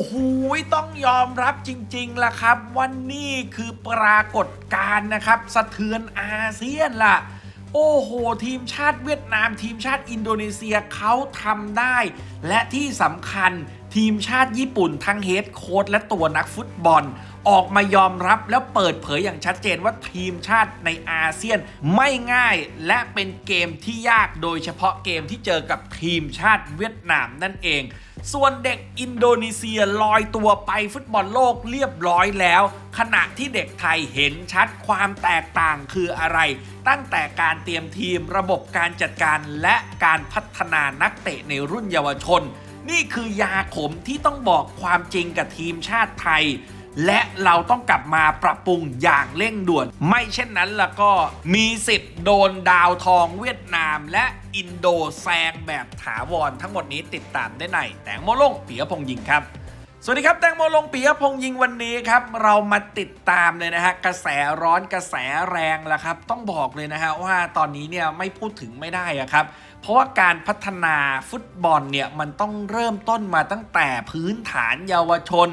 โหต้องยอมรับจริงๆล่ะครับว่านี่คือปรากฏการณ์นะครับ สะเทือนอาเซียนล่ะ โอ้โห ทีมชาติเวียดนาม ทีมชาติอินโดนีเซียเขาทำได้ และที่สำคัญทีมชาติญี่ปุ่นทั้งเฮดโค้ชและตัวนักฟุตบอล ออกมายอมรับแล้วเปิดเผยอย่างชัดเจนว่าทีมชาติในอาเซียนไม่ง่ายและเป็นเกมที่ยากโดยเฉพาะเกมที่เจอกับทีมชาติเวียดนามนั่นเอง ส่วนเด็กอินโดนีเซียลอยตัวไปฟุตบอลโลกเรียบร้อยแล้ว ขณะที่เด็กไทยเห็นชัดความแตกต่างคืออะไร ตั้งแต่การเตรียมทีมระบบการจัดการและการพัฒนานักเตะในรุ่นเยาวชน นี่คือยาขมที่ต้องบอกความจริงกับทีมชาติไทย และเราต้องกลับมาปรับปรุงอย่างเร่งด่วน ไม่เช่นนั้นแล้วก็มีสิทธิ์โดนดาวทองเวียดนาม และอินโดแซงแบบถาวรทั้งหมดนี้ติดตามได้ในแตงโมลงปียพงยิงครับสวัสดีครับ แตงโมลงปียพงยิงวันนี้ครับ เรามาติดตามเลยนะฮะ กระแสร้อนกระแสแรงแล้วครับ ต้องบอกเลยนะฮะว่าตอนนี้เนี่ยไม่พูดถึงไม่ได้อะครับ เพราะว่าการพัฒนาฟุตบอลเนี่ยมันต้องเริ่มต้นมาตั้งแต่พื้นฐานเยาวชน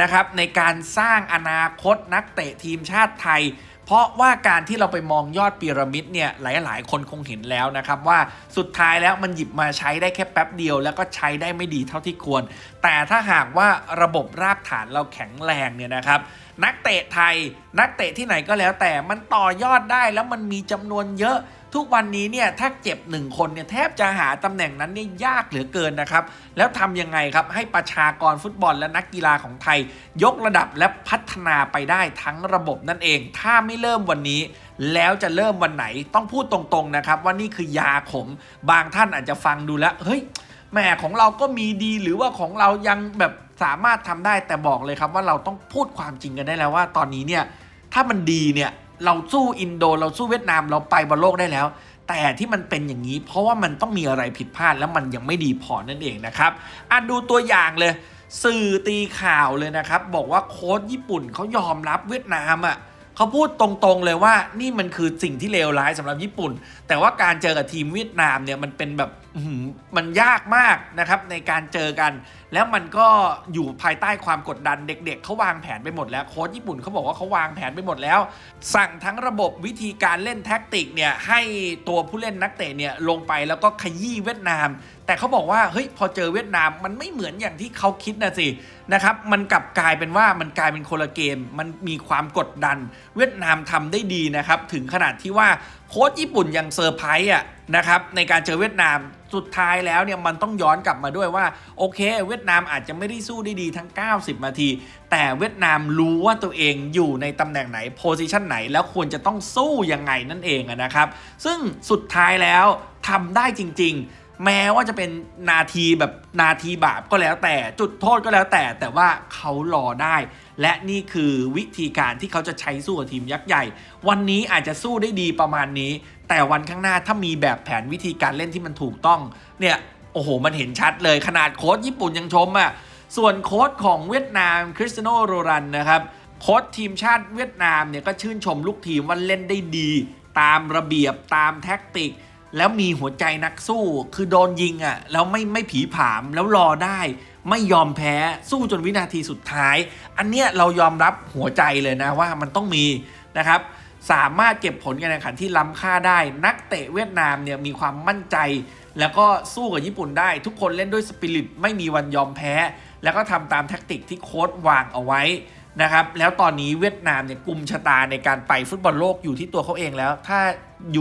นะครับในการสร้างอนาคตนักเตะทีมชาติไทย เพราะว่าการที่เราไปมองยอดพีระมิดเนี่ยหลาย ๆ คนคงเห็นแล้วนะครับว่าสุดท้ายแล้วมันหยิบมาใช้ได้แค่แป๊บเดียว แล้วก็ใช้ได้ไม่ดีเท่าที่ควร แต่ถ้าหากว่าระบบรากฐานเราแข็งแรงเนี่ยนะครับนักเตะไทย นักเตะที่ไหนก็แล้วแต่มันต่อยอดได้แล้วมันมีจำนวนเยอะ ทุกวันนี้เนี่ยถ้าเจ็บหนึ่งคนเนี่ยแทบจะหาตำแหน่งนั้นเนี่ยยากเหลือเกินนะครับ แล้วทำยังไงครับให้ประชากรฟุตบอลและนักกีฬาของไทย ยกระดับและพัฒนาไปได้ทั้งระบบนั่นเอง ถ้าไม่เริ่มวันนี้แล้วจะเริ่มวันไหนต้องพูดตรงๆนะครับ ว่านี่คือยาขม บางท่านอาจจะฟังดูแล้วเฮ้ยแหม่ของเราก็มีดีหรือว่าของเรายังแบบสามารถทำได้แต่บอกเลยครับว่าเราต้องพูดความจริงกันได้แล้วว่าตอนนี้เนี่ยถ้ามันดีเนี่ย เราสู้อินโดเราสู้เวียดนามเราไปบอลโลกได้แล้ว แต่ที่มันเป็นอย่างนี้ เพราะว่ามันต้องมีอะไรผิดพลาดแล้วมันยังไม่ดีพอนั่นเองนะครับอะดูตัวอย่างเลย สื่อตีข่าวเลยนะครับ บอกว่าโค้ชญี่ปุ่นเขายอมรับเวียดนามอะ เขาพูดตรงๆเลยว่านี่มันคือสิ่งที่เลวร้ายสำหรับญี่ปุ่น แต่ว่าการเจอกับทีมเวียดนามเนี่ยมันเป็นแบบมันยากมากนะครับในการเจอกัน แล้วมันก็อยู่ภายใต้ความกดดันเด็กๆเขาวางแผนไปหมดแล้วโค้ชญี่ปุ่นเขาบอกว่าเขาวางแผนไปหมดแล้ว สั่งทั้งระบบวิธีการเล่นแท็กติกเนี่ยให้ตัวผู้เล่นนักเตะเนี่ยลงไปแล้วก็ขยี้เวียดนาม แต่เขาบอกว่าเฮ้ยพอเจอเวียดนามมันไม่เหมือนอย่างที่เขาคิดนะสินะครับมันกลับกลายเป็นว่ามันกลายเป็นคนละเกม มันมีความกดดัน เวียดนามทำได้ดีนะครับถึงขนาดที่ว่าโค้ชญี่ปุ่นยังเซอร์ไพรส์อะนะครับในการเจอเวียดนามสุดท้ายแล้วเนี่ยมันต้องย้อนกลับมาด้วยว่า โอเค เวียดนามอาจจะไม่ได้สู้ได้ดีทั้ง 90 นาที แต่เวียดนามรู้ว่าตัวเองอยู่ในตำแหน่งไหนโพซิชันไหน แล้วควรจะต้องสู้ยังไงนั่นเองนะครับ ซึ่งสุดท้ายแล้วทำได้จริง ๆ แม้ว่าจะเป็นนาทีแบบนาทีบาปก็แล้วแต่จุดโทษก็แล้วแต่ แต่ว่าเขารอได้ และนี่คือวิธีการที่เขาจะใช้สู้กับทีมยักษ์ใหญ่ วันนี้อาจจะสู้ได้ดีประมาณนี้ แต่วันข้างหน้าถ้ามีแบบแผนวิธีการเล่นที่มันถูกต้อง เนี่ยโอ้โห มันเห็นชัดเลยขนาดโค้ชญี่ปุ่นยังชมอะ่ะส่วนโค้ชของเวียดนามคริสเตโนโรรันนะครับโค้ชทีมชาติเวียดนามเนี่ยก็ชื่นชมลูกทีมว่าเล่นได้ดี ตามระเบียบตามแท็กติก แล้วมีหัวใจนักสู้ คือโดนยิงอะ่ะ แล้วไม่ไม่ผีผามแล้วรอได้ ไม่ยอมแพ้สู้จนวินาทีสุดท้าย อันเนี้ยเรายอมรับหัวใจเลยนะว่ามันต้องมีนะครับ สามารถเก็บผลการแข่งขันที่ล้ำค่าได้ นักเตะเวียดนามเนี่ยมีความมั่นใจ แล้วก็สู้กับญี่ปุ่นได้ ทุกคนเล่นด้วยสปิริตไม่มีวันยอมแพ้ แล้วก็ทำตามแท็กติกที่โค้ชวางเอาไว้ นะครับแล้วตอนนี้เวียดนามเนี่ยกลุ่มชะตาในการไปฟุตบอลโลกอยู่ที่ตัวเขาเองแล้ว ถ้า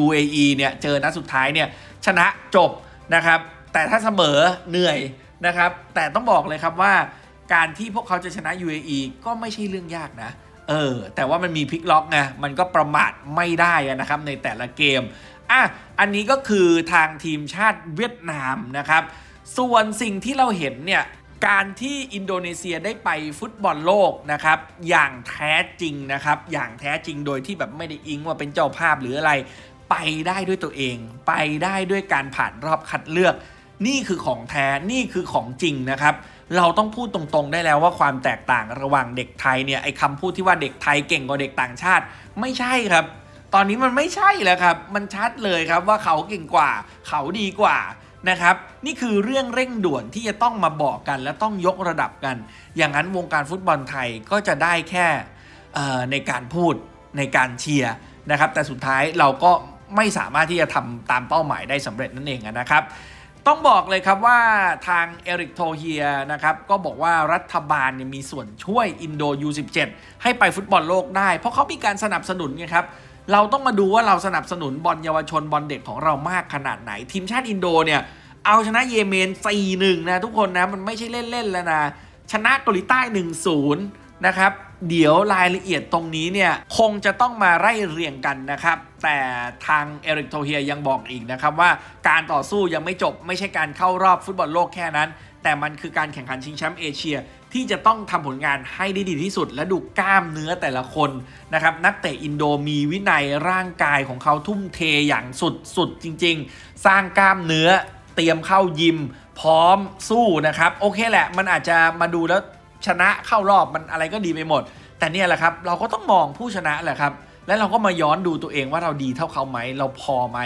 UAE เนี่ยเจอนัดสุดท้ายเนี่ยชนะจบนะครับ แต่ถ้าเสมอเหนื่อยนะครับ แต่ต้องบอกเลยครับว่าการที่พวกเขาจะชนะ UAE ก็ไม่ใช่เรื่องยากนะ เออ แต่ว่ามันมีพลิกล็อกไงมันก็ประมาทไม่ได้นะครับในแต่ละเกมอะอันนี้ก็คือทางทีมชาติเวียดนามนะครับ ส่วนสิ่งที่เราเห็นเนี่ย การที่อินโดนีเซียได้ไปฟุตบอลโลกนะครับ อย่างแท้จริงนะครับ อย่างแท้จริงโดยที่แบบไม่ได้อิงว่าเป็นเจ้าภาพหรืออะไร ไปได้ด้วยตัวเอง ไปได้ด้วยการผ่านรอบคัดเลือก นี่คือของแท้นี่คือของจริงนะครับ เราต้องพูดตรงๆได้แล้วว่าความแตกต่างระหว่างเด็กไทยเนี่ยไอ้คำพูดที่ว่าเด็กไทยเก่งกว่าเด็กต่างชาติ ไม่ใช่ครับ ตอนนี้มันไม่ใช่แล้วครับ มันชัดเลยครับว่าเขาเก่งกว่า เขาดีกว่า นะครับ นี่คือเรื่องเร่งด่วนที่จะต้องมาบอกกัน และต้องยกระดับกัน อย่างนั้นวงการฟุตบอลไทยก็จะได้แค่ในการพูดในการเชียร์นะครับ แต่สุดท้ายเราก็ไม่สามารถที่จะทำตามเป้าหมายได้สำเร็จนั่นเองนะครับต้องบอกเลยครับว่าทางเอริกโทเฮียนะครับก็บอกว่ารัฐบาลเนี่ยมีส่วนช่วยอินโด U17 ให้ไปฟุตบอลโลกได้ เพราะเขามีการสนับสนุนไงครับ เราต้องมาดูว่าเราสนับสนุนบอลเยาวชนบอลเด็กของเรามากขนาดไหน ทีมชาติอินโดเนี่ยเอาชนะเยเมน 4-1 นะทุกคนนะมันไม่ใช่เล่น ๆ แล้วนะ ชนะเกาหลีใต้ 1-0 นะครับ เดี๋ยวรายละเอียดตรงนี้เนี่ย คงจะต้องมาไล่เรียงกันนะครับ แต่ทางเอริกโทเฮียยังบอกอีกนะครับว่าการต่อสู้ยังไม่จบไม่ใช่การเข้ารอบฟุตบอลโลกแค่นั้น แต่มันคือการแข่งขันชิงแชมป์เอเชียที่จะต้องทำผลงานให้ได้ดีที่สุด และดูกล้ามเนื้อแต่ละคนนะครับนักเตะอินโดมีวินัยร่างกายของเขาทุ่มเทอย่างสุดๆจริง ๆ สร้างกล้ามเนื้อเตรียมเข้ายิม พร้อมสู้นะครับโอเคแหละ มันอาจจะมาดูแล้วชนะเข้ารอบมันอะไรก็ดีไปหมด แต่เนี่ยแหละครับเราก็ต้องมองผู้ชนะแหละครับและเราก็มาย้อนดูตัวเองว่าเราดีเท่าเขาไหมเราพอไหม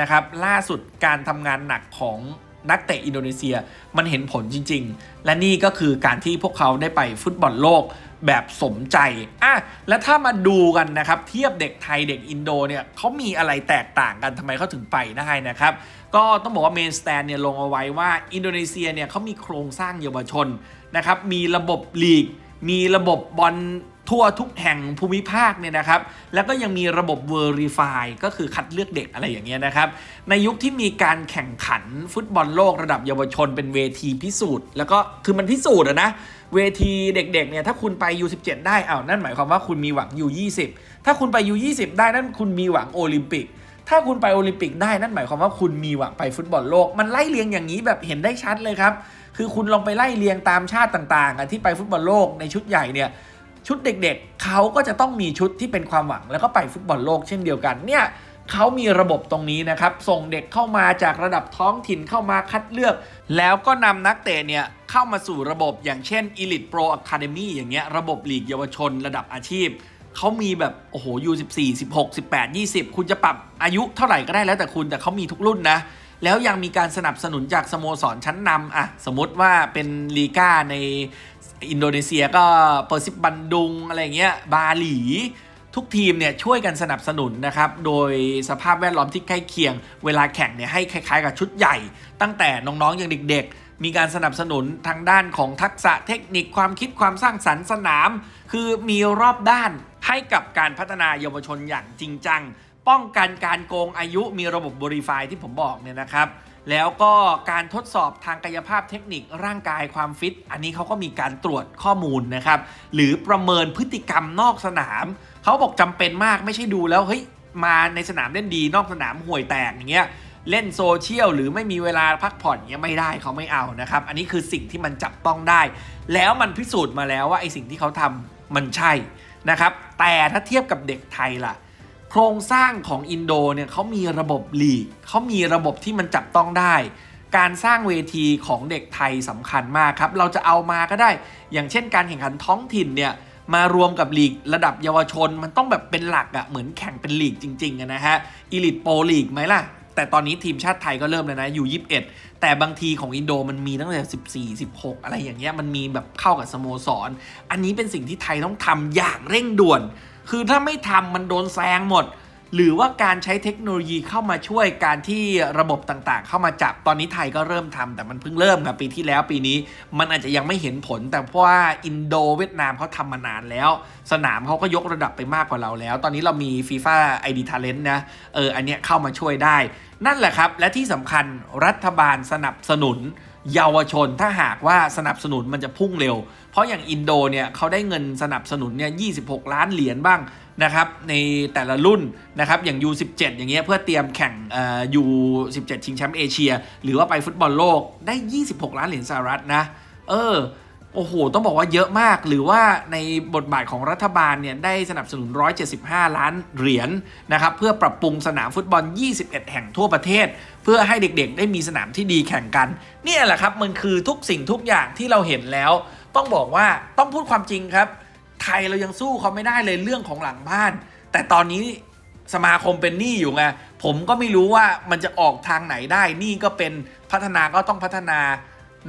นะครับล่าสุดการทำงานหนักของ นักเตะอินโดนีเซียมันเห็นผลจริง ๆ และนี่ก็คือการที่พวกเขาได้ไปฟุตบอลโลกแบบสมใจอะและถ้ามาดูกันนะครับ เทียบเด็กไทยเด็กอินโดเนี่ยเขามีอะไรแตกต่างกันทำไมเขาถึงไปได้นะครับ ก็ต้องบอกว่าเมนสแตนเนี่ยลงเอาไว้ว่าอินโดนีเซียเนี่ยเขามีโครงสร้างเยาวชนนะครับ มีระบบลีก มีระบบบอล ทั่วทุกแห่งภูมิภาคเนี่ยนะครับ แล้วก็ยังมีระบบ Verify ก็คือคัดเลือกเด็กอะไรอย่างเงี้ยนะครับ ในยุคที่มีการแข่งขันฟุตบอลโลกระดับเยาวชนเป็นเวทีพิสูจน์ แล้วก็คือมันพิสูจน์อะนะเวทีเด็กๆเนี่ยถ้าคุณไป U17 ได้อ้าวนั่นหมายความว่าคุณมีหวัง U20 ถ้าคุณไป U20 ได้นั่นคุณมีหวังโอลิมปิก ถ้าคุณไปโอลิมปิกได้นั่นหมายความว่าคุณมีหวังไปฟุตบอลโลก มันไล่เรียงอย่างนี้แบบเห็นได้ชัดเลยครับ คือคุณลองไปไล่เรียงตามชาติต่างๆอะที่ไปฟุตบอลโลกในชุดใหญ่เนี่ย ชุดเด็กๆ เขาก็จะต้องมีชุดที่เป็นความหวัง แล้วก็ไปฟุตบอลโลกเช่นเดียวกันเนี่ยเขามีระบบตรงนี้นะครับ ส่งเด็กเข้ามาจากระดับท้องถิ่นเข้ามาคัดเลือก แล้วก็นำนักเตะเนี่ย เข้ามาสู่ระบบอย่างเช่น Elite Pro Academy อย่างเงี้ยระบบลีกเยาวชนระดับอาชีพ เขามีแบบ โอ้โห U14 16 18 20 คุณจะปรับอายุเท่าไหร่ก็ได้แล้วแต่คุณแต่เขามีทุกรุ่นนะ แล้วยังมีการสนับสนุนจากสโมสรชั้นนำอะสมมติว่าเป็นลีกาในอินโดนีเซียก็เปอร์ซิบบันดุงอะไรเงี้ยบาหลี ทุกทีมเนี่ยช่วยกันสนับสนุนนะครับ โดยสภาพแวดล้อมที่ใกล้เคียง เวลาแข่งเนี่ยให้คล้ายๆกับชุดใหญ่ ตั้งแต่น้องๆอย่างเด็กๆ มีการสนับสนุนทางด้านของทักษะเทคนิคความคิดความสร้างสรรค์สนาม คือมีรอบด้านให้กับการพัฒนาเยาวชนอย่างจริงจัง ป้องกันการโกงอายุมีระบบบริไฟที่ผมบอกเนี่ยนะครับ แล้วก็การทดสอบทางกายภาพเทคนิคร่างกายความฟิต อันนี้เขาก็มีการตรวจข้อมูลนะครับ หรือประเมินพฤติกรรมนอกสนาม เขาบอกจำเป็นมากไม่ใช่ดูแล้วเฮ้ยมาในสนามเล่นดีนอกสนามห่วยแตกอย่างเงี้ยเล่นโซเชียลหรือไม่มีเวลาพักผ่อนเงี้ยไม่ได้เขาไม่เอานะครับ อันนี้คือสิ่งที่มันจับต้องได้ แล้วมันพิสูจน์มาแล้วว่าไอสิ่งที่เขาทำมันใช่นะครับ แต่ถ้าเทียบกับเด็กไทยล่ะ โครงสร้างของอินโดเนี่ยเขามีระบบลีกเขามีระบบที่มันจับต้องได้ การสร้างเวทีของเด็กไทยสำคัญมากครับ เราจะเอามาก็ได้ อย่างเช่นการแข่งขันท้องถิ่นเนี่ยมารวมกับลีกระดับเยาวชน มันต้องแบบเป็นหลักอะ่ะเหมือนแข่งเป็นลีกจริงๆนะฮะอีลิตโปรลีกไหมล่ะ แต่ตอนนี้ทีมชาติไทยก็เริ่มแล้วนะอยู่ 21 แต่บางทีของอินโดมันมีตั้งแต่ 14 16 อะไรอย่างเงี้ยมันมีแบบเข้ากับสโมสรอันนี้เป็นสิ่งที่ไทยต้องทำอย่างเร่งด่วน คือถ้าไม่ทำมันโดนแซงหมด หรือว่าการใช้เทคโนโลยีเข้ามาช่วยการที่ระบบต่างๆ เข้ามาจับตอนนี้ไทยก็เริ่มทำแต่มันเพิ่งเริ่มครับปีที่แล้วปีนี้ มันอาจจะยังไม่เห็นผล แต่เพราะว่าอินโดเวียดนามเขาทำมานานแล้ว สนามเขาก็ยกระดับไปมากกว่าเราแล้ว ตอนนี้เรามี FIFA ID Talent นะเอออันเนี้ยเข้ามาช่วยได้ นั่นแหละครับและที่สำคัญรัฐบาลสนับสนุน เยาวชนถ้าหากว่าสนับสนุนมันจะพุ่งเร็ว เพราะอย่างอินโดเนี่ยเขาได้เงินสนับสนุนเนี่ย26 ล้านเหรียญบ้างนะครับในแต่ละรุ่นนะครับอย่าง U17 อย่างเงี้ยเพื่อเตรียมแข่งเอ่อ U17 ชิงแชมป์เอเชีย หรือว่าไปฟุตบอลโลกได้ 26 ล้านเหรียญสหรัฐนะ เออ โอ้โห ต้องบอกว่าเยอะมาก หรือว่าในบทบาทของรัฐบาลเนี่ยได้สนับสนุน 175 ล้านเหรียญนะครับ เพื่อปรับปรุงสนามฟุตบอล 21 แห่งทั่วประเทศ เพื่อให้เด็กๆ ได้มีสนามที่ดีแข่งกัน เนี่ยแหละครับ มันคือทุกสิ่งทุกอย่างที่เราเห็นแล้ว ต้องบอกว่าต้องพูดความจริงครับ ไทยเรายังสู้เขาไม่ได้เลยเรื่องของหลังบ้าน แต่ตอนนี้สมาคมเป็นหนี้อยู่ไงผมก็ไม่รู้ว่ามันจะออกทางไหนได้หนี่ก็เป็นพัฒนาก็ต้องพัฒนา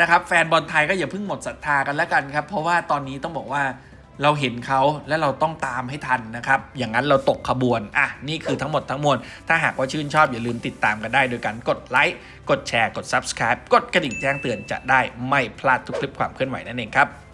นะครับแฟนบอลไทยก็อย่าเพิ่งหมดศรัทธากันแล้วกันครับ เพราะว่าตอนนี้ต้องบอกว่าเราเห็นเขาและเราต้องตามให้ทันนะครับ อย่างนั้นเราตกขบวน อะ นี่คือทั้งหมดทั้งมวล ถ้าหากว่าชื่นชอบอย่าลืมติดตามกันได้ โดยการกดไลค์ กดแชร์ กด Subscribe กดกระดิ่งแจ้งเตือนจะได้ไม่พลาดทุกคลิปความเคลื่อนไหวนั่นเองครับ